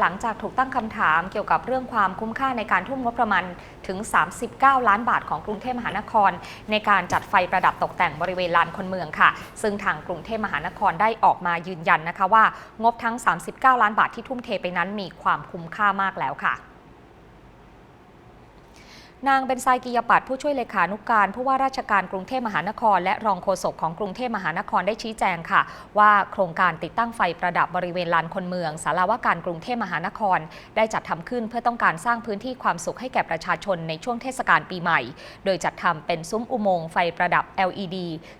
หลังจากถูกตั้งคำถามเกี่ยวกับเรื่องความคุ้มค่าในการทุ่มงบประมาณถึง 39 ล้านบาทของกรุงเทพมหานคร ในการจัดไฟประดับตกแต่งบริเวณลานคนเมืองค่ะ ซึ่งทางกรุงเทพมหานครได้ออกมายืนยันนะคะว่างบทั้ง 39 ล้านบาทที่ทุ่มเทไปนั้นมีความคุ้มค่ามากแล้วค่ะ นางเบนไซกิยปัตผู้ช่วยเลขานุกการผู้ว่าราชการกรุงเทพมหานคร และรองโฆษกของกรุงเทพมหานครได้ชี้แจงค่ะ ว่าโครงการติดตั้งไฟประดับบริเวณลานคนเมืองสาราว่าการกรุงเทพมหานคร ได้จัดทำขึ้นเพื่อต้องการสร้างพื้นที่ความสุขให้แก่ประชาชนในช่วงเทศกาลปีใหม่ โดยจัดทำเป็นซุ้มอุโมงค์ไฟประดับ LED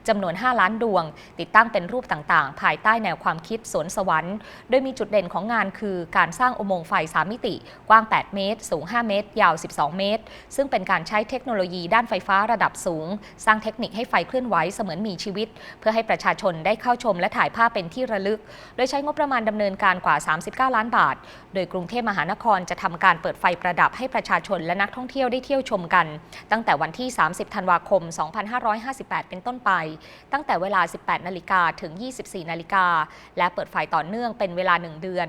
จำนวน 5 ล้านดวง ติดตั้งเป็นรูปต่างๆ ภายใต้แนวความคิดสวนสวรรค์ โดยมีจุดเด่นของงานคือการสร้างอุโมงค์ไฟ3มิติ กว้าง 8 เมตร สูง 5 เมตร ยาว 12 เมตร ซึ่งเป็นการใช้เทคโนโลยีด้านไฟฟ้าระดับสูง สร้างเทคนิคให้ไฟเคลื่อนไหวเสมือนมีชีวิต เพื่อให้ประชาชนได้เข้าชมและถ่ายภาพเป็นที่ระลึก โดยใช้งบประมาณดำเนินการกว่า 39 ล้านบาท โดยกรุงเทพมหานครจะทำการเปิดไฟประดับให้ประชาชนและนักท่องเที่ยวได้เที่ยวชมกัน ตั้งแต่วันที่ 30 ธันวาคม 2558 เป็นต้นไป ตั้งแต่เวลา 18 นาฬิกาถึง 24 นาฬิกา และเปิดไฟต่อเนื่องเป็นเวลา 1 เดือน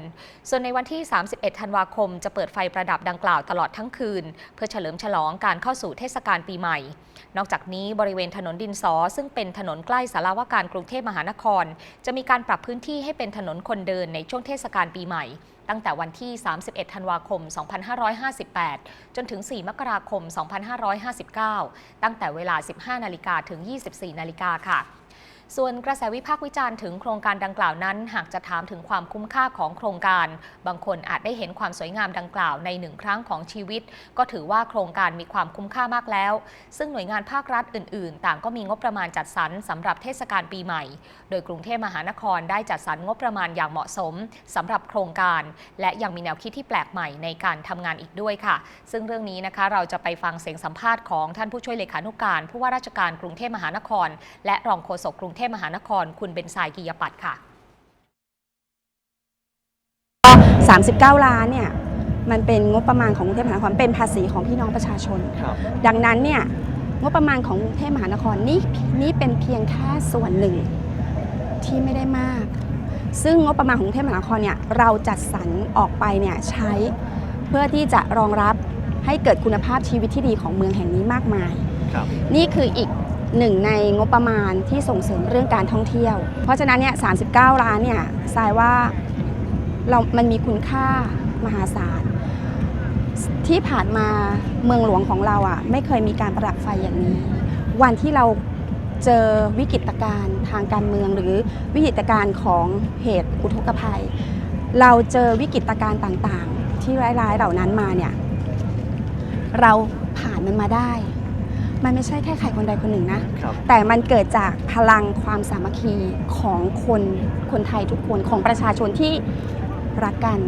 ส่วนในวันที่ 31 ธันวาคม จะเปิดไฟประดับดังกล่าวตลอดทั้งคืน เพื่อเฉลิมฉลองการเข้าสู่เทศกาลปีใหม่ นอกจากนี้บริเวณถนนดินสอ ซึ่งเป็นถนนใกล้สาราวาการกรุงเทพมหานคร จะมีการปรับพื้นที่ให้เป็นถนนคนเดินในช่วงเทศกาลปีใหม่ ตั้งแต่วันที่ 31 ธันวาคม 2558 จนถึง 4 มกราคม 2559 ตั้งแต่เวลา 15 นาฬิกาถึง 24 นาฬิกาค่ะ ส่วนกระแสวิพากษ์วิจารณ์ถึงโครงการดังกล่าวนั้น หากจะถามถึงความคุ้มค่าของโครงการ บางคนอาจได้เห็นความสวยงามดังกล่าวในหนึ่งครั้งของชีวิต ก็ถือว่าโครงการมีความคุ้มค่ามากแล้ว ซึ่งหน่วยงานภาครัฐอื่น ๆ ต่างก็มีงบประมาณจัดสรรสำหรับเทศกาลปีใหม่ โดยกรุงเทพมหานครได้จัดสรรงบประมาณอย่างเหมาะสมสำหรับโครงการ และยังมีแนวคิดที่แปลกใหม่ในการทำงานอีกด้วยค่ะ ซึ่งเรื่องนี้นะคะเราจะไปฟังเสียงสัมภาษณ์ของท่านผู้ช่วยเลขานุการผู้ว่าราชการกรุงเทพมหานคร และรองโฆษกกรุงเทพมหานคร คุณเบนซายกิยปัตย์ค่ะ 39 ล้านเนี่ยมันเป็นงบประมาณของกรุงเทพมหานครเป็นภาษีของพี่น้องประชาชน ครับดังนั้นเนี่ยงบประมาณของกรุงเทพมหานครนี่นี่เป็นเพียงแค่ส่วนหนึ่งที่ไม่ได้มาก ซึ่งงบประมาณของกรุงเทพมหานครเนี่ยเราจัดสรรออกไปเนี่ยใช้เพื่อที่จะรองรับให้เกิดคุณภาพชีวิตที่ดีของเมืองแห่งนี้มากมาย ครับ นี่คืออีก หนึ่งในงบประมาณที่ส่งเสริมเรื่องการท่องเที่ยว เพราะฉะนั้นเนี่ย39 ล้านเนี่ยทรายว่าเรามันมีคุณค่ามหาศาลที่ผ่านมาเมืองหลวงของเราอะไม่เคยมีการประดับไฟอย่างนี้ วันที่เราเจอวิกฤตการณ์ทางการเมืองหรือวิกฤตการณ์ของเหตุอุทกภัย เราเจอวิกฤตการณ์ต่างๆ ที่ร้ายๆเหล่านั้นมาเนี่ยเราผ่านมันมาได้ มันไม่ใช่แค่ใครคนใดคนหนึ่งนะ ครับ แต่มันเกิดจากพลังความสามัคคีของคนคนไทยทุกคนของประชาชนที่รักกัน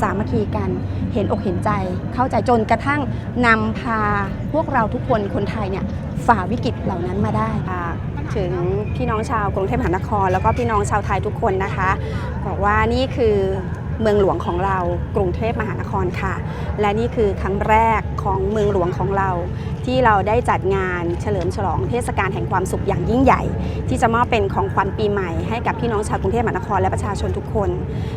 สามัคคีกัน เห็นอกเห็นใจ เข้าใจจนกระทั่งนำพาพวกเราทุกคนคนไทยเนี่ยฝ่าวิกฤตเหล่านั้นมาได้อ่าถึงพี่น้องชาวกรุงเทพมหานคร แล้วก็พี่น้องชาวไทยทุกคนนะคะบอกว่านี่คือเมืองหลวงของเรากรุงเทพมหานครค่ะ และนี่คือครั้งแรก ของเมืองหลวงของเรา ที่เราได้จัดงานเฉลิมฉลองเทศกาลแห่งความสุขอย่างยิ่งใหญ่ ที่จะมอบเป็นของขวัญปีใหม่ให้กับพี่น้องชาวกรุงเทพมหานครและประชาชนทุกคน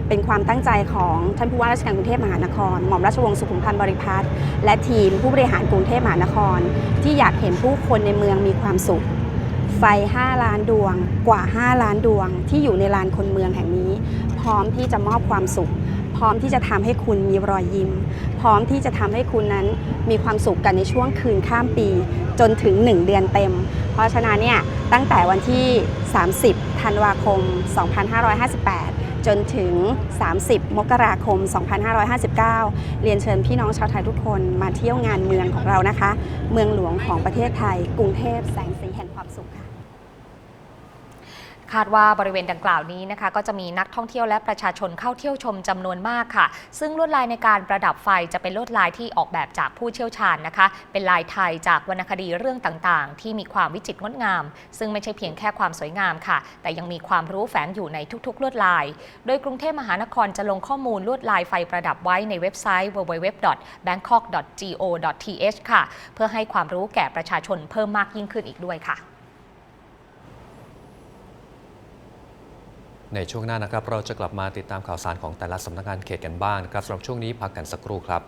เป็นความตั้งใจของท่านผู้ว่าราชการกรุงเทพมหานคร หม่อมราชวงศ์สุขุมพันธ์บริพัตรและทีมผู้บริหารกรุงเทพมหานคร ที่อยากเห็นผู้คนในเมืองมีความสุขไฟ 5 ล้านดวง กว่า 5 ล้านดวง ที่อยู่ในลานคนเมืองแห่งนี้ พร้อมที่จะมอบความสุข พร้อมที่จะทำให้คุณมีรอยยิ้ม พร้อมที่จะทำให้คุณนั้นมีความสุขกันในช่วงคืนข้ามปี จนถึง 1 เดือนเต็ม เพราะฉะนั้นเนี่ยตั้งแต่วันที่ 30 ธันวาคม 2558 จนถึง 30 มกราคม 2559 เรียนเชิญพี่น้องชาวไทยทุกคนมาเที่ยวงานเมืองของเรานะคะ เมืองหลวงของประเทศไทย กรุงเทพแสงสี คาดว่าบริเวณดังกล่าวนี้นะคะ ก็จะมีนักท่องเที่ยวและประชาชนเข้าเที่ยวชมจำนวนมากค่ะ ซึ่งลวดลายในการประดับไฟจะเป็นลวดลายที่ออกแบบจากผู้เชี่ยวชาญนะคะ เป็นลายไทยจากวรรณคดีเรื่องต่างๆ ที่มีความวิจิตรงดงาม ซึ่งไม่ใช่เพียงแค่ความสวยงามค่ะ แต่ยังมีความรู้แฝงอยู่ในทุกๆ ลวดลาย โดยกรุงเทพมหานครจะลงข้อมูลลวดลายไฟประดับไว้ในเว็บไซต์ www.bangkok.go.th ค่ะ เพื่อให้ความรู้แก่ประชาชนเพิ่มมากยิ่งขึ้นอีกด้วยค่ะ ในช่วงหน้านะครับ เราจะกลับมาติดตามข่าวสารของแต่ละสำนักงานเขตกันบ้างนะครับสำหรับช่วงนี้พักกันสักครู่ครับ